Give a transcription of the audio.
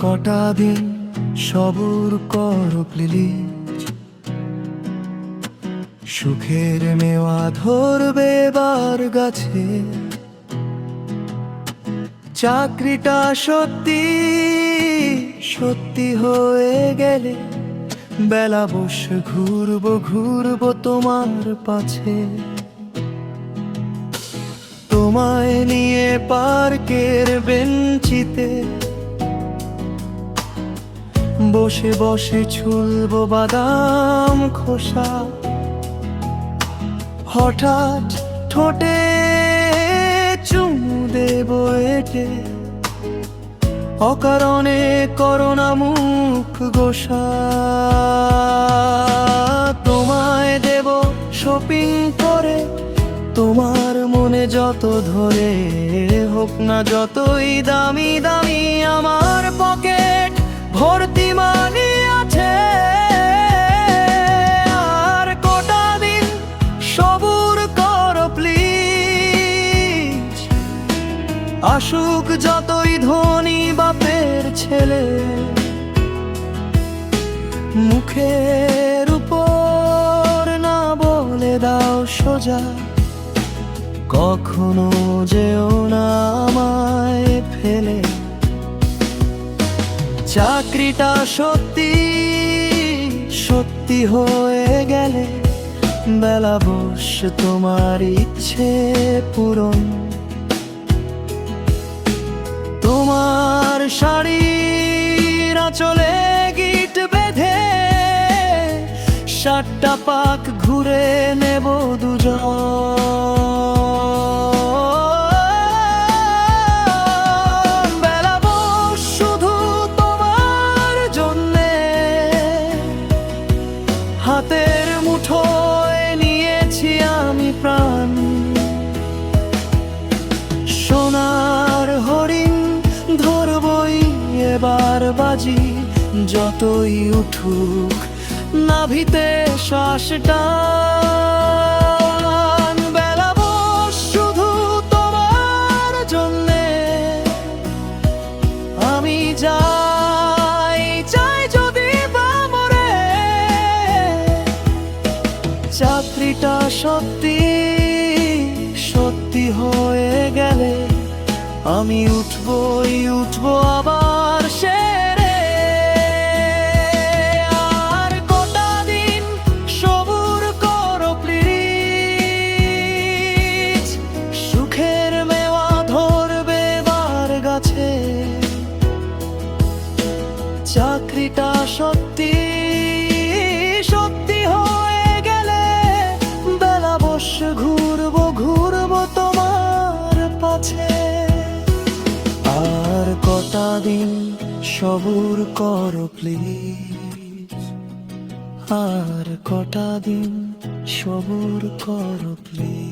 কটা দিন সবুর কর প্লিজ সুখের মেওয়া ধরবে বার গাছে। চাকরিটা সত্যি সত্যি হয়ে গেলে বেলা বসে ঘুরবো ঘুরবো তোমার পাছে। তোমায় নিয়ে পার্কের বেঞ্চিতে বসে বসে ছুলব বাদাম খোসা। হঠাৎ ঠোঁটে চুমু দেব এটে। অকারণে করোনা মুখ গোসা। তোমায় দেব শপিং করে, তোমার মনে যত ধরে হোক না যতই দামি দামি আমার পকেট। ভর্তি আছে। আর দিন সবুর করো যতই ধনী বাপের ছেলে, মুখের উপর না বলে দাও সোজা। কখনো যেও না আমায় ফেলে। চাকরিটা সত্যি সত্যি হয়ে গেলে বেলা বস, তোমার ইচ্ছে পূরণ। তোমার শাড়ির চলে গিট বেঁধে সাতটা পাক ঘুরে নেব দুজন। এবার বাজি যতই উঠুক, নাভিতে শ্বাসটা শুধু জন্যে। আমি যাই, চাই যদি সত্যি সত্যি হয়ে গেলে আমি উঠবই উঠবো আবার সেরে সবুর কর প্লিজ আর কটা দিন সবর কর প্লিজ